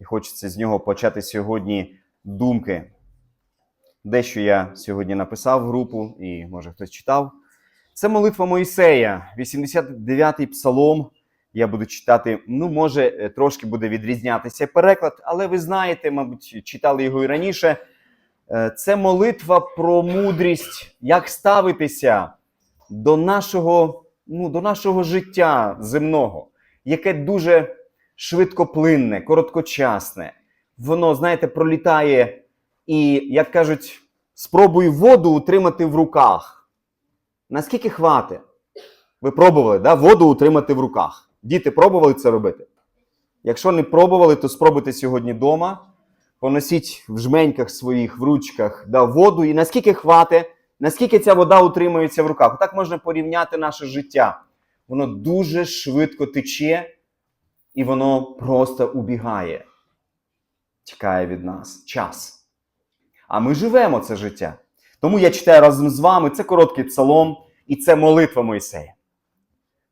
І хочеться з нього почати сьогодні думки. Дещо я сьогодні написав в групу, і може хтось читав. Це молитва Моїсея, 89-й псалом. Я буду читати, ну, може, е, трошки буде відрізнятися переклад, але ви знаєте, мабуть, читали його і раніше. Е, Це молитва про мудрість, як ставитися до нашого, ну, до нашого життя земного, яке дуже швидкоплинне, короткочасне. Воно, знаєте, пролітає і, як кажуть, спробуй воду утримати в руках. Наскільки хватить? Ви пробували да, воду утримати в руках. Діти пробували це робити? Якщо не пробували, то спробуйте сьогодні вдома. Поносіть в жменьках своїх, в ручках да, воду, і наскільки хватить, наскільки ця вода утримується в руках. Так можна порівняти наше життя. Воно дуже швидко тече, і воно просто убігає. Тікає від нас час. А ми живемо це життя. Тому я читаю разом з вами це короткий псалом, і це молитва Моїсея.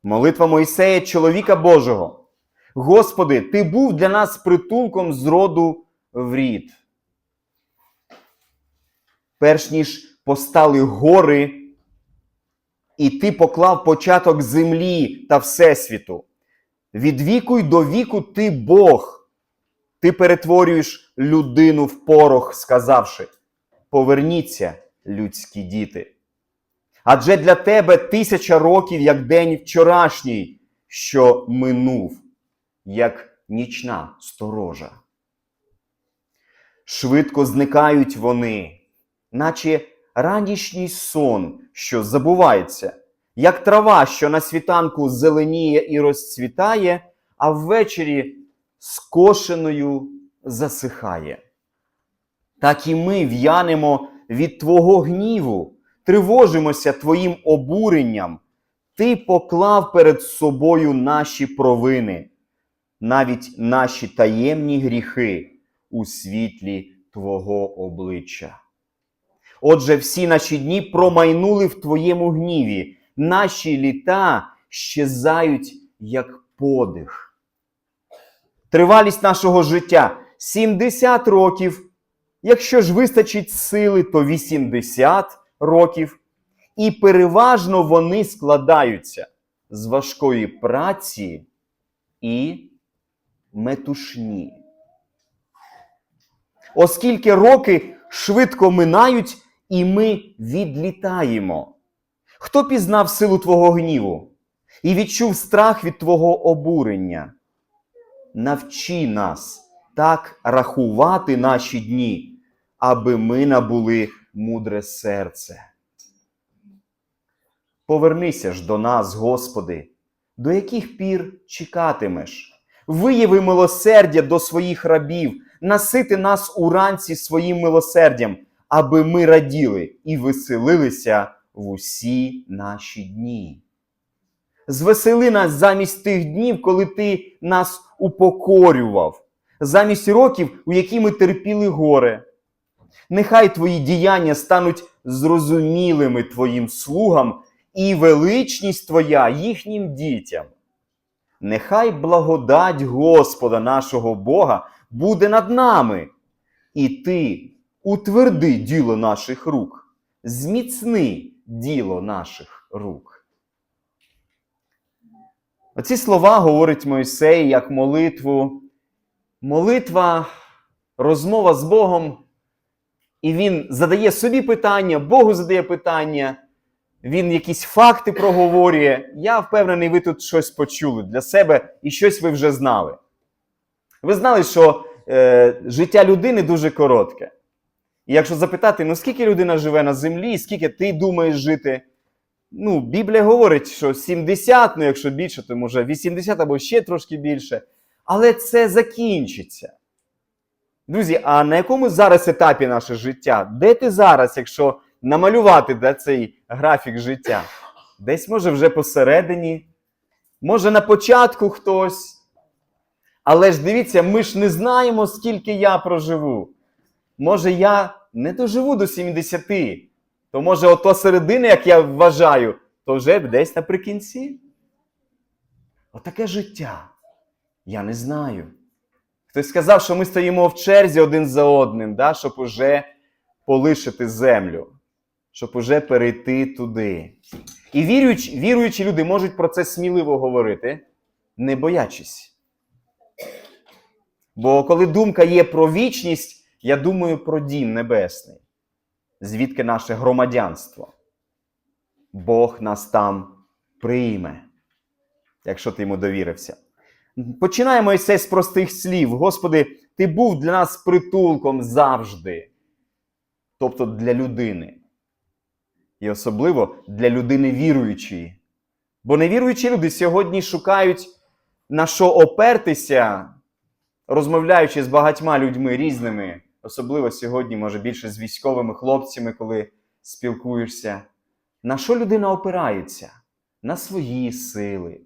Молитва Моїсея, чоловіка Божого. Господи, Ти був для нас притулком з роду в рід. Перш ніж постали гори, і ти поклав початок землі та Всесвіту. Від віку й до віку ти Бог. Ти перетворюєш людину в порох, сказавши: Поверніться, людські діти. Адже для тебе тисяча років, як день вчорашній, що минув, як нічна сторожа. Швидко зникають вони, наче ранішній сон, що забувається, як трава, що на світанку зеленіє і розцвітає, а ввечері скошеною засихає. Так і ми в'янемо від Твого гніву, тривожимося Твоїм обуренням. Ти поклав перед собою наші провини, навіть наші таємні гріхи у світлі Твого обличчя. Отже, всі наші дні промайнули в Твоєму гніві, наші літа щезають, як подих. Тривалість нашого життя 70 років. Якщо ж вистачить сили, то 80 років. І переважно вони складаються з важкої праці і метушні. Оскільки роки швидко минають, і ми відлітаємо. Хто пізнав силу Твого гніву і відчув страх від Твого обурення? Навчи нас так рахувати наші дні, аби ми набули мудре серце. Повернися ж до нас, Господи, до яких пір чекатимеш? Вияви милосердя до своїх рабів, насити нас уранці своїм милосердям, аби ми раділи і веселилися в усі наші дні. Звесели нас замість тих днів, коли ти нас упокорював, замість років, у які ми терпіли горе. Нехай твої діяння стануть зрозумілими твоїм слугам і величність твоя їхнім дітям. Нехай благодать Господа нашого Бога буде над нами, і ти утверди діло наших рук, зміцни діло наших рук. Оці слова говорить Мойсей як молитву. Молитва, розмова з Богом, і він задає собі питання, Богу задає питання, він якісь факти проговорює. Я впевнений, ви тут щось почули для себе і щось ви вже знали. Ви знали, що е, життя людини дуже коротке. І якщо запитати, ну скільки людина живе на землі, скільки ти думаєш жити, ну, Біблія говорить, що 70, ну якщо більше, то може 80 або ще трошки більше. Але це закінчиться. Друзі, а на якому зараз етапі наше життя? Де ти зараз, якщо намалювати да, цей графік життя? Десь може вже посередині, може на початку хтось. Але ж дивіться, ми ж не знаємо, скільки я проживу. Може, я не доживу до 70, то може ото середини, як я вважаю, то вже десь наприкінці. Отаке життя. Я не знаю. Хтось сказав, що ми стоїмо в черзі один за одним, да, щоб уже полишити землю, щоб уже перейти туди. І віруючі, віруючі люди можуть про це сміливо говорити, не боячись. Бо коли думка є про вічність, я думаю про дім небесний, звідки наше громадянство. Бог нас там прийме, якщо ти йому довірився. Починаємо Мойсей з простих слів. Господи, ти був для нас притулком завжди. Тобто для людини. І особливо для людини віруючої. Бо невіруючі люди сьогодні шукають на що опертися, розмовляючи з багатьма людьми різними, особливо сьогодні, може, більше з військовими хлопцями, коли спілкуєшся. На що людина опирається? На свої сили,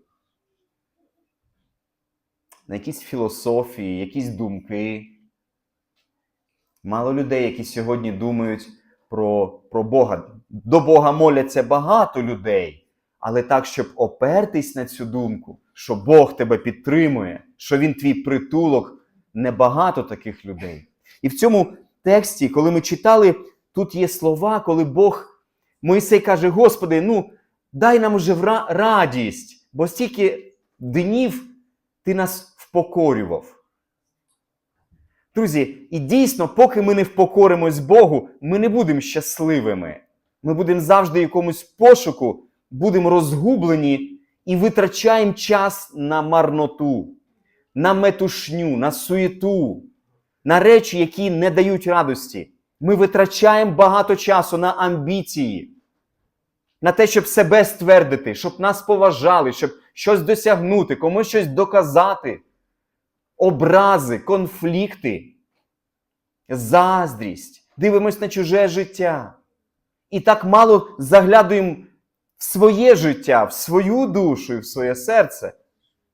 на якісь філософії, якісь думки. Мало людей, які сьогодні думають про, про Бога. До Бога моляться багато людей, але так, щоб опертись на цю думку, що Бог тебе підтримує, що Він твій притулок, небагато таких людей. І в цьому тексті, коли ми читали, тут є слова, коли Бог, Моїсей каже: Господи, ну дай нам уже радість, бо стільки днів ти нас впокорював. Друзі, і дійсно, поки ми не впокоримось Богу, ми не будемо щасливими. Ми будемо завжди в якомусь пошуку, будемо розгублені і витрачаємо час на марноту, на метушню, на суєту, на речі, які не дають радості. Ми витрачаємо багато часу на амбіції, на те, щоб себе ствердити, щоб нас поважали, щоб щось досягнути, комусь щось доказати. Образи, конфлікти, заздрість, дивимось на чуже життя. І так мало заглядуємо в своє життя, в свою душу і в своє серце.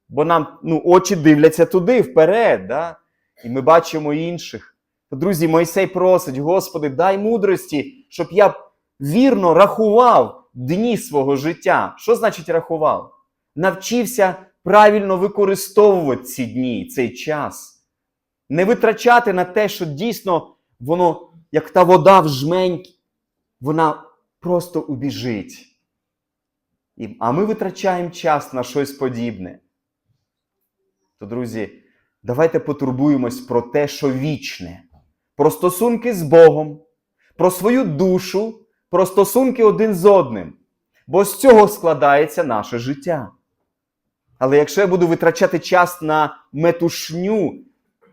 Бо нам ну, очі дивляться туди, вперед, да? І ми бачимо інших. Друзі, Мойсей просить, Господи, дай мудрості, щоб я вірно рахував дні свого життя. Що значить рахував? Навчився правильно використовувати ці дні, цей час. Не витрачати на те, що дійсно воно, як та вода в жмень, вона просто убіжить. А ми витрачаємо час на щось подібне. То, друзі, давайте потурбуємось про те, що вічне, про стосунки з Богом, про свою душу, про стосунки один з одним. Бо з цього складається наше життя. Але якщо я буду витрачати час на метушню,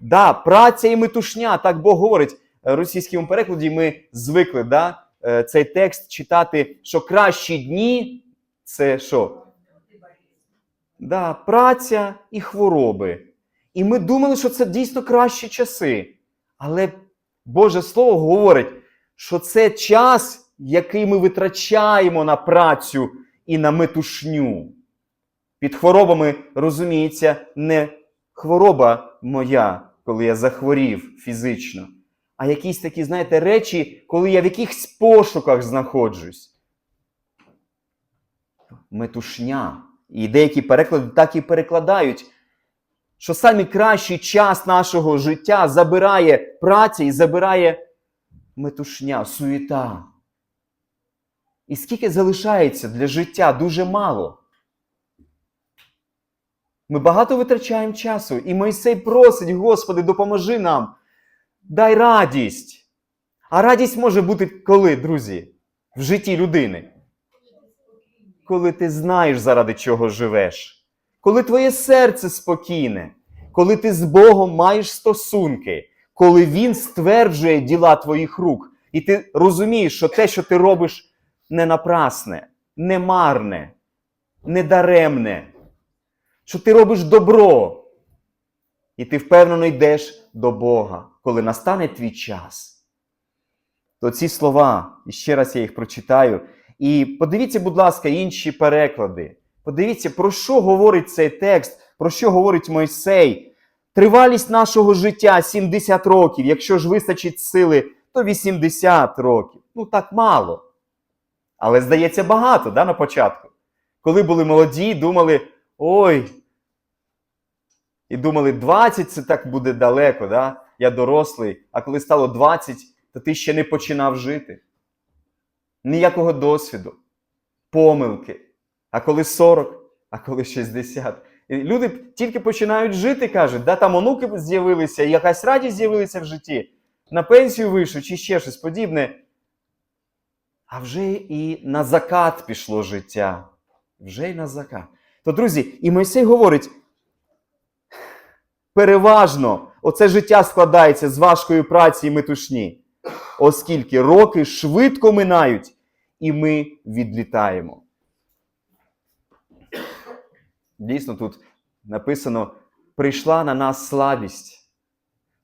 да, праця і метушня, так Бог говорить. В російському перекладі ми звикли да, е, цей текст читати, що кращі дні це що? Да, праця і хвороби. І ми думали, що це дійсно кращі часи. Але Боже Слово говорить, що це час, який ми витрачаємо на працю і на метушню. Під хворобами розуміється не хвороба моя, коли я захворів фізично, а якісь такі, знаєте, речі, коли я в якихось пошуках знаходжусь. Метушня. І деякі переклади так і перекладають, що самий кращий час нашого життя забирає праця і забирає метушня, суєта. І скільки залишається для життя? Дуже мало. Ми багато витрачаємо часу, і Мойсей просить, Господи, допоможи нам, дай радість. А радість може бути коли, друзі, в житті людини? Коли ти знаєш, заради чого живеш, коли твоє серце спокійне, коли ти з Богом маєш стосунки, коли Він стверджує діла твоїх рук, і ти розумієш, що те, що ти робиш, не напрасне, не марне, не даремне що ти робиш добро, і ти впевнено йдеш до Бога, коли настане твій час. То ці слова, і ще раз я їх прочитаю. І подивіться, будь ласка, інші переклади. Подивіться, про що говорить цей текст, про що говорить Мойсей. Тривалість нашого життя 70 років. Якщо ж вистачить сили, то 80 років. Ну так мало. Але здається багато да, на початку. Коли були молоді, думали, ой, І думали, 20 це так буде далеко, да? я дорослий, а коли стало 20, то ти ще не починав жити. Ніякого досвіду, помилки. А коли 40, а коли 60. І люди тільки починають жити, кажуть, да, там онуки з'явилися, якась радість з'явилася в житті, на пенсію вийшов чи ще щось подібне. А вже і на закат пішло життя. Вже й на закат. То, друзі, і Мойсей говорить: переважно оце життя складається з важкої праці і метушні, оскільки роки швидко минають, і ми відлітаємо. Дійсно, тут написано: прийшла на нас слабість.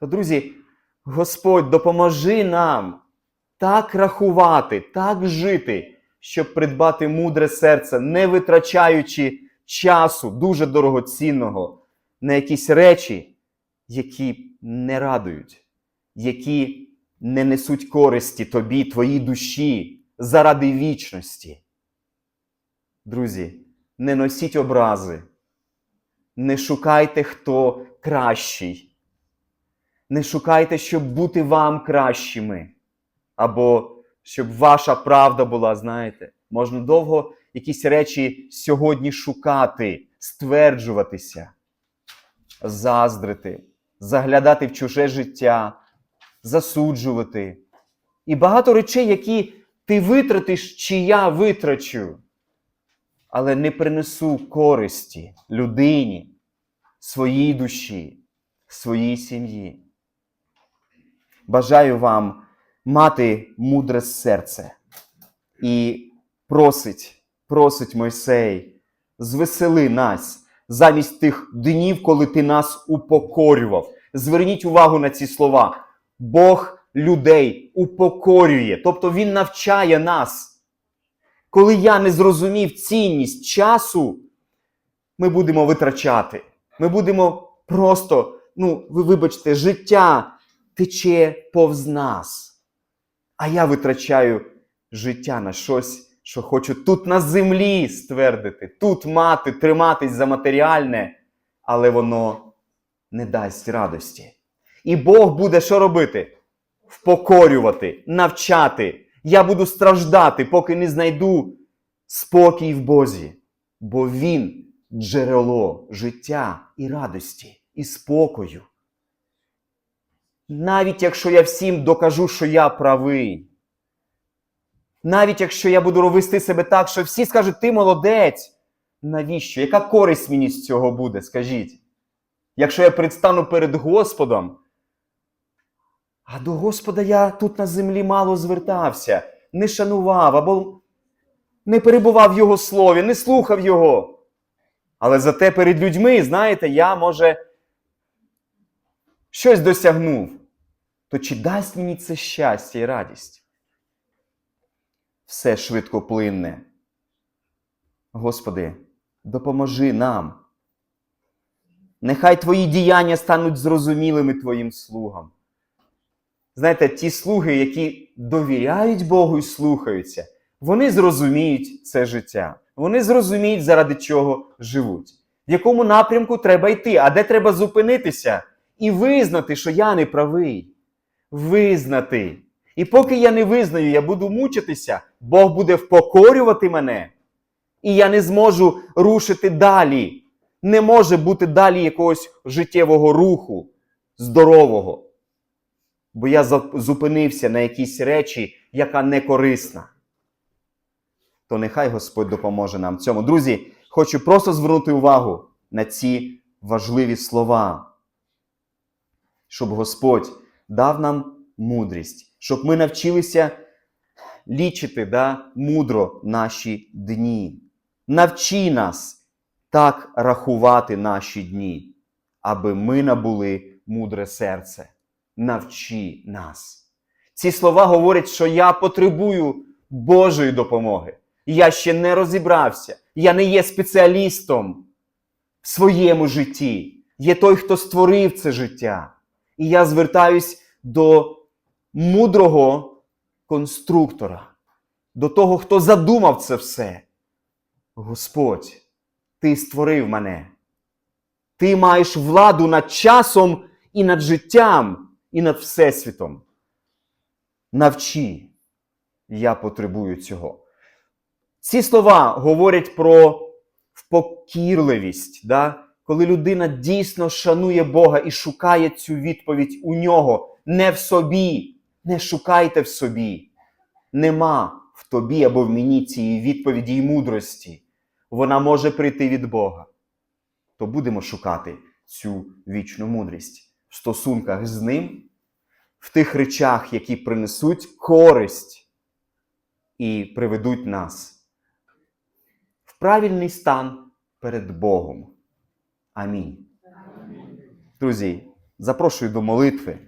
То, друзі, Господь, допоможи нам так рахувати, так жити, щоб придбати мудре серце, не витрачаючи часу дуже дорогоцінного на якісь речі, які не радують, які не несуть користі тобі, твоїй душі заради вічності. Друзі, не носіть образи, не шукайте, хто кращий. Не шукайте, щоб бути вам кращими. Або щоб ваша правда була, знаєте, можна довго якісь речі сьогодні шукати, стверджуватися, заздрити, заглядати в чуже життя, засуджувати. І багато речей, які ти витратиш, чи я витрачу, але не принесу користі людині, своїй душі, своїй сім'ї. Бажаю вам мати мудре серце і просить, просить Мойсей, звесели нас замість тих днів, коли ти нас упокорював. Зверніть увагу на ці слова. Бог людей упокорює, тобто Він навчає нас. Коли я не зрозумів цінність часу, ми будемо витрачати. Ми будемо просто, ну, ви вибачте, життя тече повз нас. А я витрачаю життя на щось, що хочу тут на землі ствердити, тут мати, триматись за матеріальне, але воно не дасть радості. І Бог буде що робити? Впокорювати, навчати. Я буду страждати, поки не знайду спокій в Бозі, бо Він джерело життя і радості, і спокою. Навіть якщо я всім докажу, що я правий. Навіть якщо я буду вести себе так, що всі скажуть, ти молодець. Навіщо? Яка користь мені з цього буде? Скажіть? Якщо я предстану перед Господом, а до Господа я тут на землі мало звертався, не шанував або не перебував в Його слові, не слухав Його. Але зате перед людьми, знаєте, я, може, щось досягнув, то чи дасть мені це щастя і радість? Все швидкоплинне. Господи, допоможи нам. Нехай Твої діяння стануть зрозумілими Твоїм слугам. Знаєте, ті слуги, які довіряють Богу і слухаються, вони зрозуміють це життя. Вони зрозуміють, заради чого живуть, в якому напрямку треба йти, а де треба зупинитися і визнати, що я не правий. Визнати. І поки я не визнаю, я буду мучитися, Бог буде впокорювати мене, і я не зможу рушити далі. Не може бути далі якогось життєвого руху, здорового. Бо я зупинився на якійсь речі, яка не корисна. То нехай Господь допоможе нам цьому. Друзі, хочу просто звернути увагу на ці важливі слова, щоб Господь дав нам мудрість, щоб ми навчилися лічити да, мудро наші дні. Навчи нас так рахувати наші дні, аби ми набули мудре серце. Навчи нас. Ці слова говорять, що я потребую Божої допомоги. Я ще не розібрався. Я не є спеціалістом в своєму житті. Є той, хто створив це життя. І я звертаюсь до мудрого конструктора, до того, хто задумав це все. Господь, Ти створив мене. Ти маєш владу над часом і над життям, і над Всесвітом. Навчи, я потребую цього. Ці слова говорять про впокірливість, да? коли людина дійсно шанує Бога і шукає цю відповідь у нього, не в собі. Не шукайте в собі. Нема в тобі або в мені цієї відповіді і мудрості. Вона може прийти від Бога. То будемо шукати цю вічну мудрість в стосунках з ним, в тих речах, які принесуть користь і приведуть нас в правильний стан перед Богом. Амінь. Друзі, запрошую до молитви.